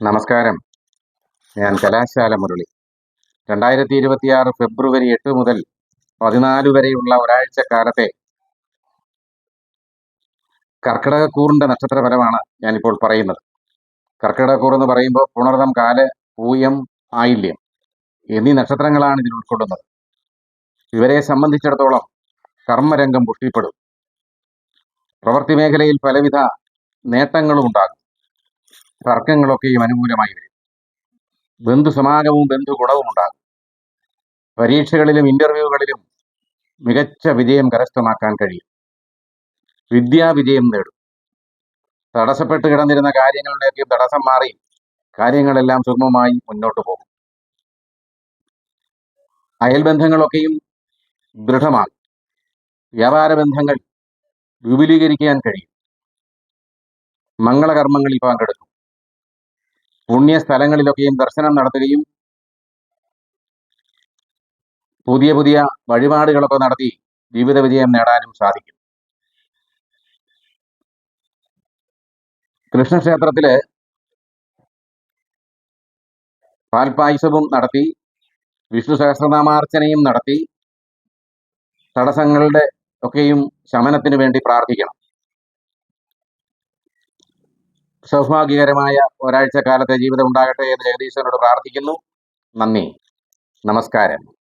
നമസ്കാരം. ഞാൻ കലാശാല മുരളി. രണ്ടായിരത്തി ഇരുപത്തിയാറ് ഫെബ്രുവരി എട്ട് മുതൽ പതിനാല് വരെയുള്ള ഒരാഴ്ച കാലത്തെ കർക്കിടകക്കൂറിന്റെ നക്ഷത്രഫലമാണ് ഞാനിപ്പോൾ പറയുന്നത്. കർക്കിടകക്കൂർ എന്ന് പറയുമ്പോൾ പുണർതം കാൽ പൂയം ആയില്യം എന്നീ നക്ഷത്രങ്ങളാണ് ഇതിൽ ഉൾക്കൊള്ളുന്നത്. ഇവരെ സംബന്ധിച്ചിടത്തോളം കർമ്മരംഗം പുഷ്ടിപ്പെടും പ്രവൃത്തി മേഖലയിൽ പലവിധ നേട്ടങ്ങളും ഉണ്ടാകും. തർക്കങ്ങളൊക്കെയും അനുകൂലമായി വരും. ബന്ധുസമാനവും ബന്ധു ഗുണവും ഉണ്ടാകും. പരീക്ഷകളിലും ഇന്റർവ്യൂകളിലും മികച്ച വിജയം കരസ്ഥമാക്കാൻ കഴിയും. വിദ്യാവിജയം നേടും. തടസ്സപ്പെട്ട് കിടന്നിരുന്ന കാര്യങ്ങളുടെയൊക്കെ തടസ്സം മാറി കാര്യങ്ങളെല്ലാം സുഗമമായി മുന്നോട്ട് പോകും. അയൽബന്ധങ്ങളൊക്കെയും ദൃഢമാകും. വ്യാപാര ബന്ധങ്ങൾ വിപുലീകരിക്കാൻ കഴിയും. മംഗളകർമ്മങ്ങളിൽ പങ്കെടുക്കും. പുണ്യ സ്ഥലങ്ങളിലൊക്കെയും ദർശനം നടത്തുകയും പുതിയ പുതിയ വഴിപാടുകളൊക്കെ നടത്തി ജീവിത വിജയം നേടാനും സാധിക്കും. കൃഷ്ണക്ഷേത്രത്തിൽ പാൽപായസവും നടത്തി വിഷ്ണു സഹസ്രനാമാർച്ചനയും നടത്തി തടസ്സങ്ങളുടെ ഒക്കെയും ശമനത്തിന് വേണ്ടി പ്രാർത്ഥിക്കണം. സൗഭാഗ്യകരമായ ഒരാഴ്ച കാലത്തെ ജീവിതം ഉണ്ടാകട്ടെ എന്ന് ജഗദീശ്വരനോട് പ്രാർത്ഥിക്കുന്നു. നന്ദി. നമസ്കാരം.